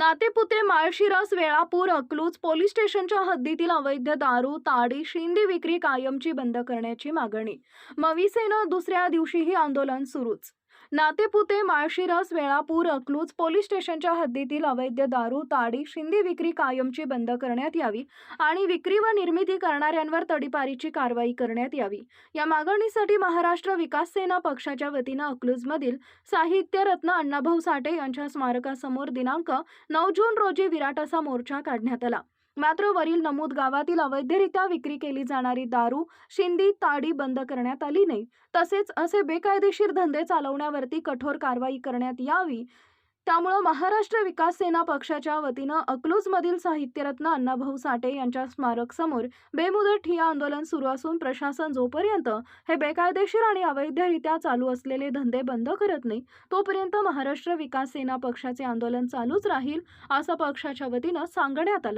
Natepute Malshiras Velapur Akluj police स्टेशनच्या हद्दीतील अवैध दारू ताडी शिंदी विक्री कायमची बंद करण्याची मागणी. मविसेनं दुसऱ्या दिवशीही आंदोलन सुरूच. नातेपुते माळशिरस वेळापूर अकलूज पोलीस स्टेशनच्या हद्दीतील अवैध दारू ताडी शिंदी विक्री कायमची बंद करण्यात यावी आणि विक्री व निर्मिती करणाऱ्यांवर तडीपारीची कारवाई करण्यात यावी. या मागणीसाठी महाराष्ट्र विकास सेना पक्षाच्या वतीनं अकलूजमधील साहित्यरत्न अण्णाभाऊ साठे यांच्या स्मारकासमोर दिनांक नऊ जून रोजी विराट असा मोर्चा काढण्यात आला. मात्र वरील नमूद गावातील अवैधरित्या विक्री केली जाणारी दारू शिंदी ताडी बंद करण्यात आली नाही. तसेच असे बेकायदेशीर धंदे चालवण्यावरती कठोर कारवाई करण्यात यावी. त्यामुळं महाराष्ट्र विकास सेना पक्षाच्या वतीनं अकलूजमधील साहित्यरत्न अण्णाभाऊ साठे यांच्या स्मारक समोर बेमुदत ठिय्या आंदोलन सुरू असून प्रशासन जोपर्यंत हे बेकायदेशीर आणि अवैधरित्या चालू असलेले धंदे बंद करत नाही तोपर्यंत महाराष्ट्र विकास सेना पक्षाचे आंदोलन चालूच राहील असं पक्षाच्या वतीनं सांगण्यात आलं.